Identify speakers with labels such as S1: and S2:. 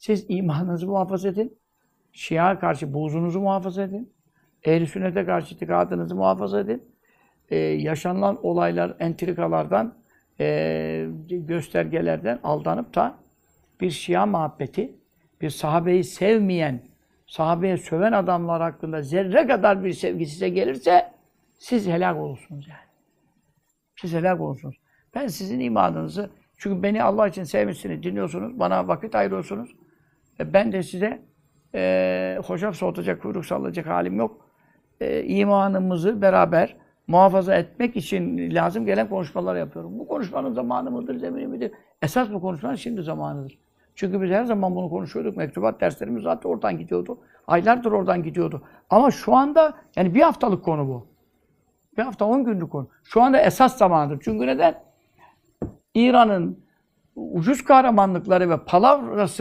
S1: Siz imanınızı muhafaza edin. Şia karşı buğzunuzu muhafaza edin. Ehl-i sünnete karşı itikadınızı muhafaza edin. Ee, yaşanılan olaylar, entrikalardan, e, göstergelerden aldanıp da bir Şia muhabbeti, bir sahabeyi sevmeyen, sahabeye söven adamlar hakkında zerre kadar bir sevgi size gelirse siz helak olursunuz yani. Siz helak olursunuz. Ben sizin imanınızı, çünkü beni Allah için sevmişsiniz, dinliyorsunuz, bana vakit ayırıyorsunuz. E, ben de size e, hoşaf soğutacak, kuyruk sallayacak halim yok. E, imanımızı beraber muhafaza etmek için lazım gelen konuşmalar yapıyorum. Bu konuşmanın zamanı mıdır, zemini midir? Esas bu konuşmanın şimdi zamanıdır. Çünkü biz her zaman bunu konuşuyorduk. Mektubat derslerimiz zaten oradan gidiyordu. Aylardır oradan gidiyordu. Ama şu anda, yani bir haftalık konu bu. Bir hafta on günlük konu. Şu anda esas zamanıdır. Çünkü neden? İran'ın ucuz kahramanlıkları ve palavrası